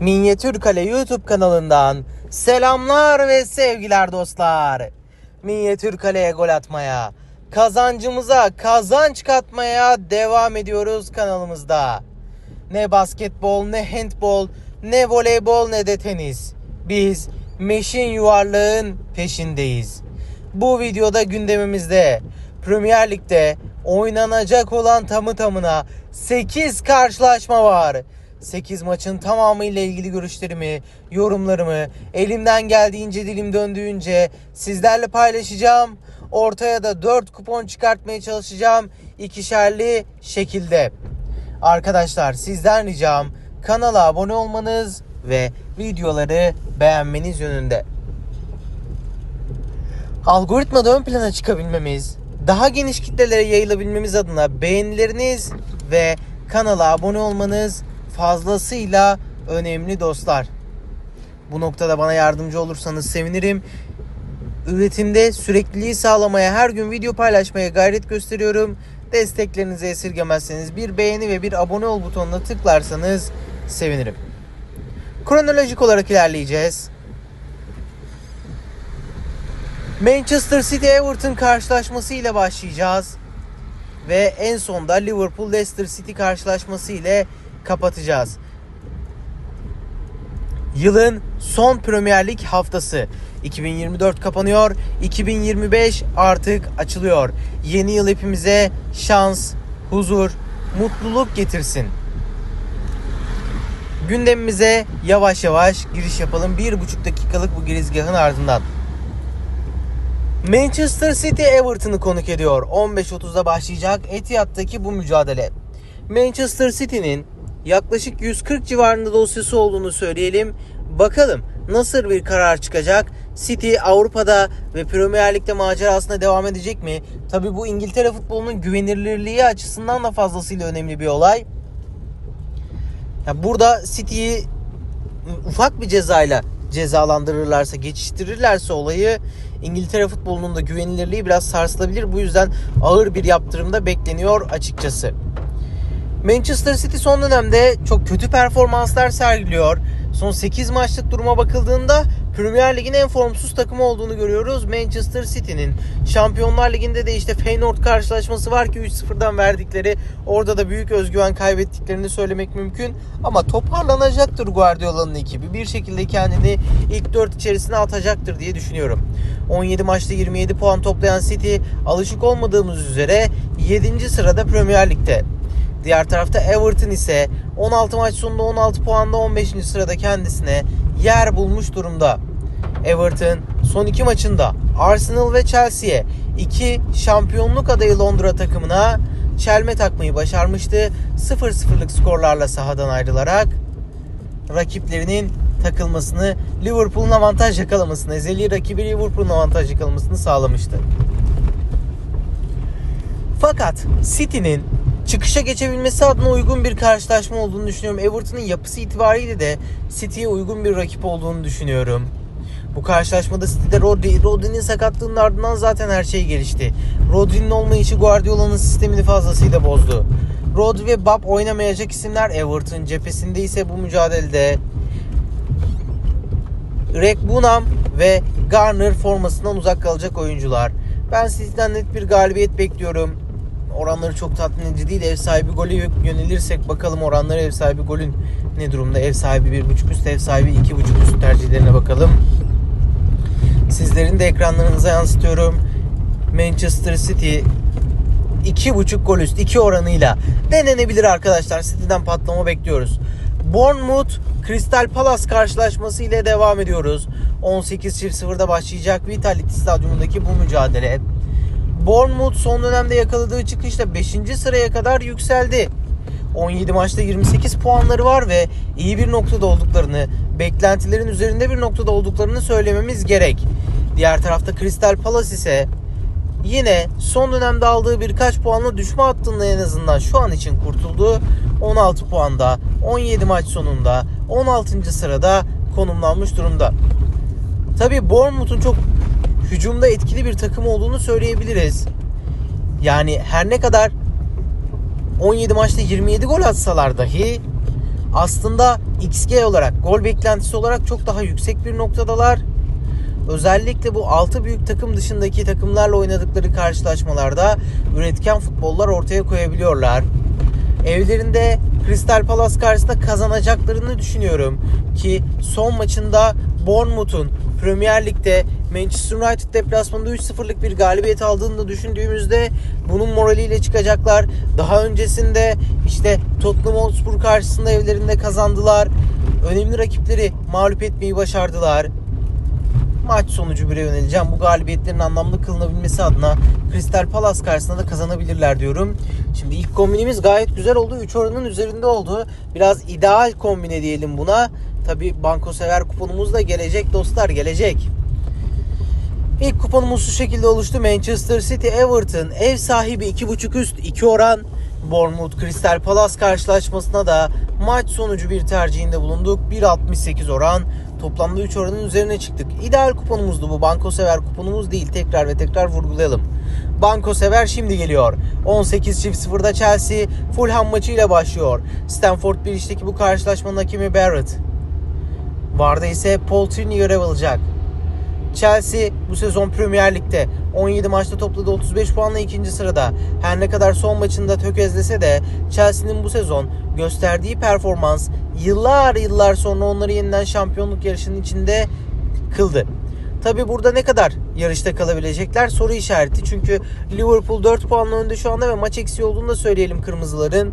Minyatür Kale YouTube kanalından selamlar ve sevgiler dostlar. Minyatür Kale'ye gol atmaya, kazancımıza kazanç katmaya devam ediyoruz kanalımızda. Ne basketbol, ne handbol, ne voleybol, ne de tenis. Biz meşin yuvarlığın peşindeyiz. Bu videoda gündemimizde Premier Lig'de oynanacak olan tamı tamına 8 karşılaşma var. 8 maçın tamamıyla ilgili görüşlerimi, yorumlarımı elimden geldiğince dilim döndüğünce sizlerle paylaşacağım. Ortaya da 4 kupon çıkartmaya çalışacağım ikişerli şekilde. Arkadaşlar sizden ricam kanala abone olmanız ve videoları beğenmeniz yönünde. Algoritmada ön plana çıkabilmemiz, daha geniş kitlelere yayılabilmemiz adına beğenileriniz ve kanala abone olmanız fazlasıyla önemli dostlar. Bu noktada bana yardımcı olursanız sevinirim. Üretimde sürekliliği sağlamaya her gün video paylaşmaya gayret gösteriyorum. Desteklerinizi esirgemezseniz bir beğeni ve bir abone ol butonuna tıklarsanız sevinirim. Kronolojik olarak ilerleyeceğiz. Manchester City Everton karşılaşması ile başlayacağız. Ve en sonda Liverpool Leicester City karşılaşması ile kapatacağız. Yılın son Premier Lig haftası 2024 kapanıyor. 2025 artık açılıyor. Yeni yıl hepimize şans, huzur, mutluluk getirsin. Gündemimize yavaş yavaş giriş yapalım. Bir buçuk dakikalık bu girizgahın ardından. Manchester City Everton'ı konuk ediyor. 15.30'da başlayacak Etihad'daki bu mücadele. Manchester City'nin yaklaşık 140 civarında dosyası olduğunu söyleyelim. Bakalım nasıl bir karar çıkacak? City Avrupa'da ve Premier Lig'de macerasına devam edecek mi? Tabi bu İngiltere futbolunun güvenilirliği açısından da fazlasıyla önemli bir olay. Ya burada City'yi ufak bir cezayla cezalandırırlarsa, geçiştirirlerse olayı İngiltere futbolunun da güvenilirliği biraz sarsılabilir. Bu yüzden ağır bir yaptırım da bekleniyor açıkçası. Manchester City son dönemde çok kötü performanslar sergiliyor. Son 8 maçlık duruma bakıldığında Premier Lig'in en formsuz takımı olduğunu görüyoruz Manchester City'nin. Şampiyonlar Ligi'nde de işte Feyenoord karşılaşması var ki 3-0'dan verdikleri. Orada da büyük özgüven kaybettiklerini söylemek mümkün. Ama toparlanacaktır Guardiola'nın ekibi. Bir şekilde kendini ilk 4 içerisine atacaktır diye düşünüyorum. 17 maçta 27 puan toplayan City alışık olmadığımız üzere 7. sırada Premier Lig'de. Diğer tarafta Everton ise 16 maç sonunda 16 puanla 15. sırada kendisine yer bulmuş durumda. Everton son iki maçında Arsenal ve Chelsea'ye iki şampiyonluk adayı Londra takımına çelme takmayı başarmıştı. 0-0'lık skorlarla sahadan ayrılarak rakiplerinin takılmasını, Liverpool'un avantaj yakalamasını, ezeli rakibi Liverpool'un avantaj yakalamasını sağlamıştı. Fakat City'nin çıkışa geçebilmesi adına uygun bir karşılaşma olduğunu düşünüyorum. Everton'ın yapısı itibariyle de City'ye uygun bir rakip olduğunu düşünüyorum. Bu karşılaşmada City'de Rodri, Rodri'nin sakatlığının ardından zaten her şey gelişti. Rodri'nin olmayışı Guardiola'nın sistemini fazlasıyla bozdu. Rodri ve Bab oynamayacak isimler Everton cephesinde ise bu mücadelede Rekbunam ve Garner formasından uzak kalacak oyuncular. Ben sizden net bir galibiyet bekliyorum. Oranları çok tatmin edici değil. Ev sahibi golü yönelirsek bakalım oranları ev sahibi golün ne durumda? Ev sahibi 1.5 üst, ev sahibi 2.5 üst tercihlerine bakalım. Sizlerin de ekranlarınıza yansıtıyorum. Manchester City 2.5 gol üst 2 oranıyla denenebilir arkadaşlar. City'den patlama bekliyoruz. Bournemouth Crystal Palace karşılaşması ile devam ediyoruz. 18.00'da başlayacak Vitality Stadyumundaki bu mücadele. Bournemouth son dönemde yakaladığı çıkışla 5. sıraya kadar yükseldi. 17 maçta 28 puanları var ve iyi bir noktada olduklarını, beklentilerin üzerinde bir noktada olduklarını söylememiz gerek. Diğer tarafta Crystal Palace ise yine son dönemde aldığı birkaç puanla düşme hattında en azından şu an için kurtuldu. 16 puanda 17 maç sonunda 16. sırada konumlanmış durumda. Tabi Bournemouth'un çok hücumda etkili bir takım olduğunu söyleyebiliriz. Yani her ne kadar 17 maçta 27 gol atsalar dahi aslında XG olarak, gol beklentisi olarak çok daha yüksek bir noktadalar. Özellikle bu 6 büyük takım dışındaki takımlarla oynadıkları karşılaşmalarda üretken futbollar ortaya koyabiliyorlar. Evlerinde Crystal Palace karşısında kazanacaklarını düşünüyorum ki son maçında Bournemouth'un Premier Lig'de Manchester United deplasmanında 3-0'lık bir galibiyet aldığını da düşündüğümüzde bunun moraliyle çıkacaklar. Daha öncesinde işte Tottenham Hotspur karşısında evlerinde kazandılar. Önemli rakipleri mağlup etmeyi başardılar maç sonucu bire yöneleceğim. Bu galibiyetlerin anlamlı kılınabilmesi adına Crystal Palace karşısında da kazanabilirler diyorum. Şimdi ilk kombinimiz gayet güzel oldu. 3 oranın üzerinde oldu. Biraz ideal kombine diyelim buna. Tabi banko sever kuponumuz da gelecek dostlar gelecek. İlk kuponumuz şu şekilde oluştu. Manchester City Everton ev sahibi 2.5 üst 2 oran. Bournemouth Crystal Palace karşılaşmasına da maç sonucu bir tercihinde bulunduk. 1.68 oran. Toplamda 3 oranın üzerine çıktık. İdeal kuponumuzdu bu. Banko sever kuponumuz değil. Tekrar ve tekrar vurgulayalım. Banko sever şimdi geliyor. 18 çift 0'da Chelsea Fulham maçıyla başlıyor. Stamford Bridge'deki bu karşılaşmanın hakemi Barrett. Varda ise Paul Tierney görev alacak. Chelsea bu sezon Premier Lig'de 17 maçta topladığı 35 puanla ikinci sırada. Her ne kadar son maçında tökezlese de Chelsea'nin bu sezon gösterdiği performans yıllar yıllar sonra onları yeniden şampiyonluk yarışının içinde kıldı. Tabi burada ne kadar yarışta kalabilecekler soru işareti. Çünkü Liverpool 4 puanla önde şu anda ve maç eksiği olduğunu da söyleyelim kırmızıların.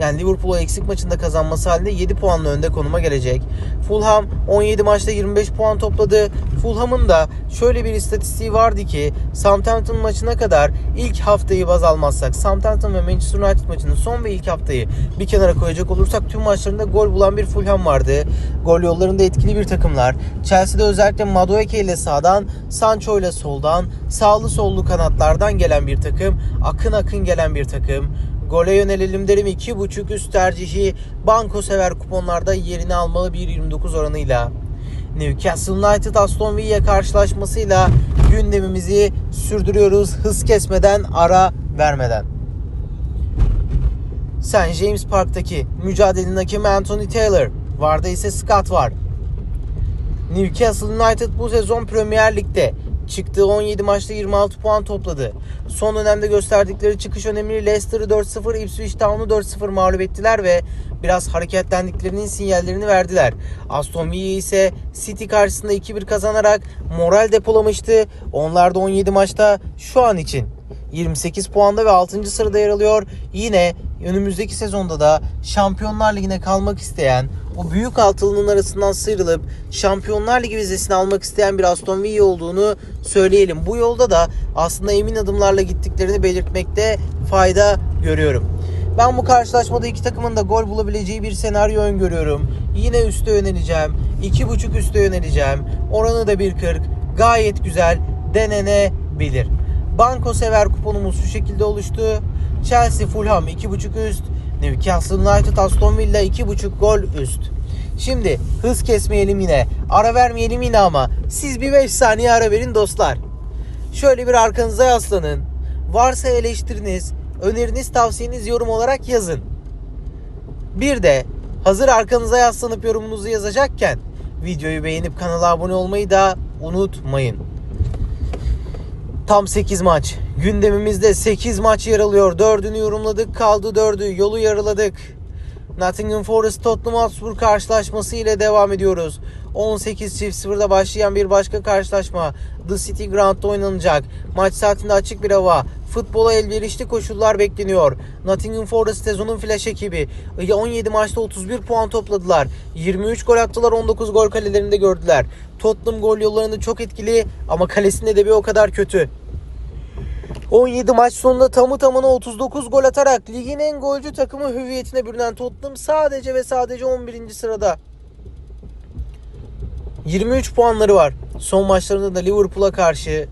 Yani Liverpool'a eksik maçında kazanması halinde 7 puanla önde konuma gelecek. Fulham 17 maçta 25 puan topladı. Fulham'ın da şöyle bir istatistiği vardı ki Southampton maçına kadar ilk haftayı baz almazsak Southampton ve Manchester United maçının son ve ilk haftayı bir kenara koyacak olursak tüm maçlarında gol bulan bir Fulham vardı. Gol yollarında etkili bir takımlar. Chelsea'de özellikle Madueke ile sağdan, Sancho ile soldan, sağlı sollu kanatlardan gelen bir takım. Akın akın gelen bir takım. Gole yönelelim derim 2.5 üst tercihi banko sever kuponlarda yerini almalı 1.29 oranıyla. Newcastle United Aston Villa karşılaşmasıyla gündemimizi sürdürüyoruz hız kesmeden ara vermeden. St. James Park'taki mücadelenin hakemi Anthony Taylor. Varda ise Scott var. Newcastle United bu sezon Premier Lig'de çıktığı 17 maçta 26 puan topladı. Son dönemde gösterdikleri çıkış önemli Leicester'ı 4-0, Ipswich Town'u 4-0 mağlup ettiler ve biraz hareketlendiklerinin sinyallerini verdiler. Aston Villa ise City karşısında 2-1 kazanarak moral depolamıştı. Onlar da 17 maçta şu an için 28 puanda ve 6. sırada yer alıyor. Yine önümüzdeki sezonda da Şampiyonlar Ligi'ne kalmak isteyen, o büyük altılının arasından sıyrılıp Şampiyonlar Ligi vizesini almak isteyen bir Aston Villa olduğunu söyleyelim. Bu yolda da aslında emin adımlarla gittiklerini belirtmekte fayda görüyorum. Ben bu karşılaşmada iki takımın da gol bulabileceği bir senaryo öngörüyorum. Yine üste yöneleceğim. 2.5 üste yöneleceğim. Oranı da 1.40. Gayet güzel denenebilir. Banko sever kuponumuz şu şekilde oluştu. Chelsea Fulham 2.5 üst. Newcastle United Aston Villa 2.5 gol üst. Şimdi hız kesmeyelim yine. Ara vermeyelim yine ama siz bir 5 saniye ara verin dostlar. Şöyle bir arkanıza yaslanın. Varsa eleştiriniz, öneriniz, tavsiyeniz yorum olarak yazın. Bir de hazır arkanıza yaslanıp yorumunuzu yazacakken videoyu beğenip kanala abone olmayı da unutmayın. Tam 8 maç. Gündemimizde 8 maç yer alıyor. 4'ünü yorumladık. Kaldı 4'ü. Yolu yarıladık. Nottingham Forest Tottenham Hotspur karşılaşması ile devam ediyoruz. 18 çift 0'da başlayan bir başka karşılaşma The City Ground'da oynanacak. Maç saatinde açık bir hava. Futbola elverişli koşullar bekleniyor. Nottingham Forest sezonun flash ekibi. 17 maçta 31 puan topladılar. 23 gol attılar 19 gol kalelerinde gördüler. Tottenham gol yollarında çok etkili ama kalesinde de bir o kadar kötü. 17 maç sonunda tamı tamına 39 gol atarak ligin en golcü takımı hüviyetine bürünen Tottenham sadece ve sadece 11. sırada. 23 puanları var. Son maçlarında da Liverpool'a karşı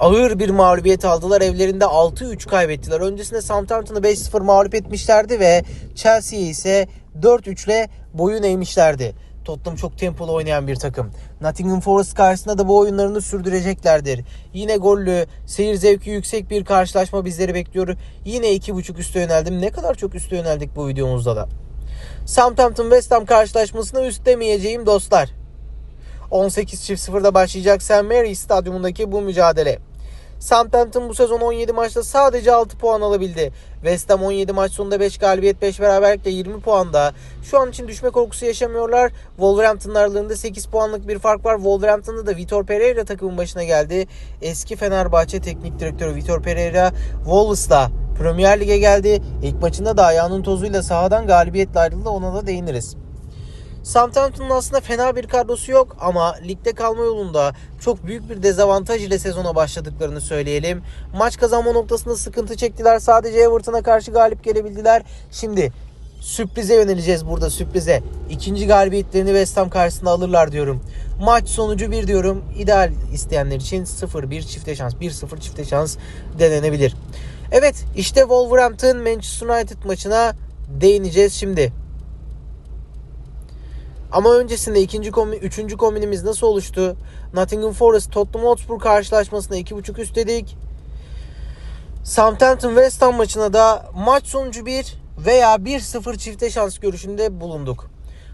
ağır bir mağlubiyet aldılar. Evlerinde 6-3 kaybettiler. Öncesinde Southampton'ı 5-0 mağlup etmişlerdi ve Chelsea'yi ise 4-3 ile boyun eğmişlerdi. Tottenham çok tempolu oynayan bir takım. Nottingham Forest karşısında da bu oyunlarını sürdüreceklerdir. Yine gollü, seyir zevki yüksek bir karşılaşma bizleri bekliyor. Yine 2.5 üste yöneldim. Ne kadar çok üste yöneldik bu videomuzda da. Southampton West Ham karşılaşmasını üstlemeyeceğim dostlar. 18 çift 0'da başlayacak St. Mary Stadyumundaki bu mücadele. Southampton bu sezon 17 maçta sadece 6 puan alabildi. West Ham 17 maç sonunda 5 galibiyet 5 beraberlikle 20 puanda. Şu an için düşme korkusu yaşamıyorlar. Wolverhampton aralarında 8 puanlık bir fark var. Wolverhampton'da da Vitor Pereira takımın başına geldi. Eski Fenerbahçe teknik direktörü Vitor Pereira Wolves'la Premier Lig'e geldi. İlk maçında da ayağının tozuyla sahadan galibiyetle ayrıldı. Ona da değiniriz. Southampton'un aslında fena bir kadrosu yok ama ligde kalma yolunda çok büyük bir dezavantaj ile sezona başladıklarını söyleyelim. Maç kazanma noktasında sıkıntı çektiler. Sadece Everton'a karşı galip gelebildiler. Şimdi sürprize yöneleceğiz burada sürprize. İkinci galibiyetlerini West Ham karşısında alırlar diyorum. Maç sonucu 1 diyorum. İdeal isteyenler için 0-1 çifte şans. 1-0 çifte şans denenebilir. Evet işte Wolverhampton Manchester United maçına değineceğiz şimdi. Ama öncesinde ikinci kombi, üçüncü kombinimiz nasıl oluştu? Nottingham Forest Tottenham Hotspur karşılaşmasında 2.5 üst dedik. Southampton West Ham maçına da maç sonucu 1 veya 1-0 çifte şans görüşünde bulunduk.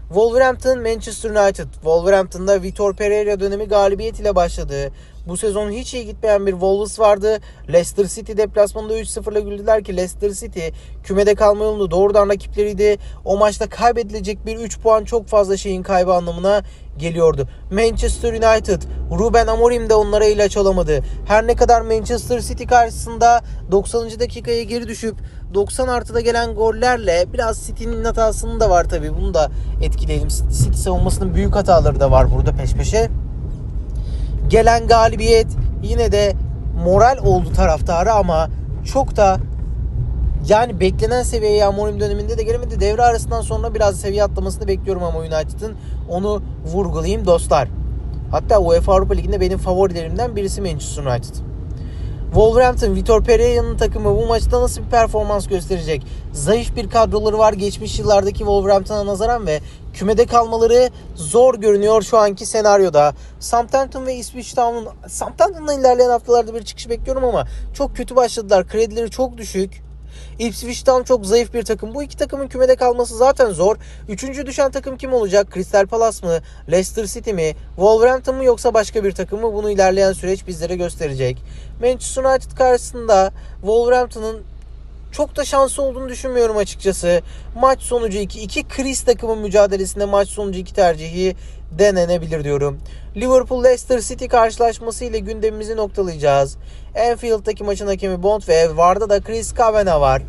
Wolverhampton Manchester United. Wolverhampton'da Vitor Pereira dönemi galibiyet ile başladı. Bu sezon hiç iyi gitmeyen bir Wolves vardı. Leicester City deplasmanında 3-0'la güldüler ki Leicester City kümede kalma yolunda doğrudan rakipleriydi. O maçta kaybedilecek bir 3 puan çok fazla şeyin kaybı anlamına geliyordu. Manchester United, Ruben Amorim de onlara ilaç olamadı. Her ne kadar Manchester City karşısında 90. dakikaya geri düşüp 90 artıda gelen gollerle biraz City'nin hatasının da var tabii. Bunu da etkileyelim. City savunmasının büyük hataları da var burada peş peşe. Gelen galibiyet yine de moral oldu taraftarı ama çok da yani beklenen seviyeye Amorim döneminde de gelemedi. Devre arasından sonra biraz seviye atlamasını bekliyorum ama United'ın. Onu vurgulayayım dostlar. Hatta UEFA Avrupa Ligi'nde benim favorilerimden birisi Manchester United. Wolverhampton, Vitor Pereira'nın takımı bu maçta nasıl bir performans gösterecek? Zayıf bir kadroları var geçmiş yıllardaki Wolverhampton'a nazaran ve kümede kalmaları zor görünüyor şu anki senaryoda. Southampton ve Ipswich Town'un Southampton'la ilerleyen haftalarda bir çıkış bekliyorum ama çok kötü başladılar. Kredileri çok düşük. Ipswich Town çok zayıf bir takım. Bu iki takımın kümede kalması zaten zor. Üçüncü düşen takım kim olacak? Crystal Palace mı? Leicester City mi? Wolverhampton mı yoksa başka bir takım mı? Bunu ilerleyen süreç bizlere gösterecek. Manchester United karşısında Wolverhampton'ın çok da şansı olduğunu düşünmüyorum açıkçası. Maç sonucu 2. iki kriz takımın mücadelesinde maç sonucu 2 tercihi denenebilir diyorum. Liverpool Leicester City karşılaşması ile gündemimizi noktalayacağız. Anfield'daki maçın hakemi Bond ve VAR'da da Chris Kavanagh var.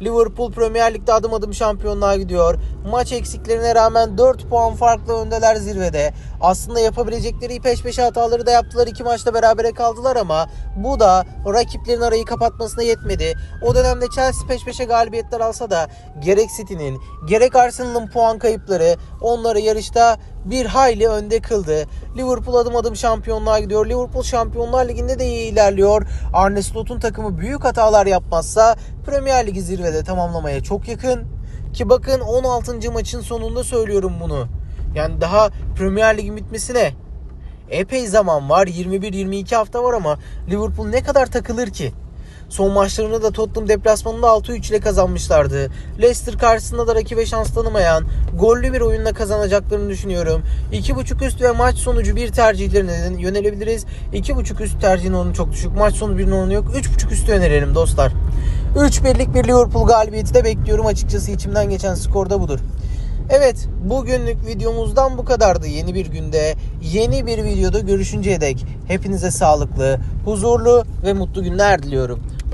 Liverpool Premier Lig'de adım adım şampiyonluğa gidiyor. Maç eksiklerine rağmen 4 puan farklı öndeler zirvede. Aslında yapabilecekleri peş peşe hataları da yaptılar. İki maçta berabere kaldılar ama bu da rakiplerin arayı kapatmasına yetmedi. O dönemde Chelsea peş peşe galibiyetler alsa da gerek City'nin gerek Arsenal'ın puan kayıpları onları yarışta bir hayli önde kıldı. Liverpool adım adım şampiyonluğa gidiyor. Liverpool Şampiyonlar Ligi'nde de iyi ilerliyor. Arne Slot'un takımı büyük hatalar yapmazsa Premier Ligi zirvede tamamlamaya çok yakın. Ki bakın 16. maçın sonunda söylüyorum bunu. Yani daha Premier Lig'in bitmesine epey zaman var. 21-22 hafta var ama Liverpool ne kadar takılır ki? Son maçlarını da Tottenham deplasmanında 6-3 ile kazanmışlardı. Leicester karşısında da rakibe şans tanımayan, gollü bir oyunla kazanacaklarını düşünüyorum. 2.5 üst ve maç sonucu bir tercihlerine yönelebiliriz. 2.5 üst tercihin onu çok düşük. Maç sonu birinin onu yok. 3.5 üstü önerelim dostlar. 3 birlik bir Liverpool galibiyeti de bekliyorum açıkçası içimden geçen skor da budur. Evet bugünlük videomuzdan bu kadardı. Yeni bir günde yeni bir videoda görüşünceye dek hepinize sağlıklı, huzurlu ve mutlu günler diliyorum.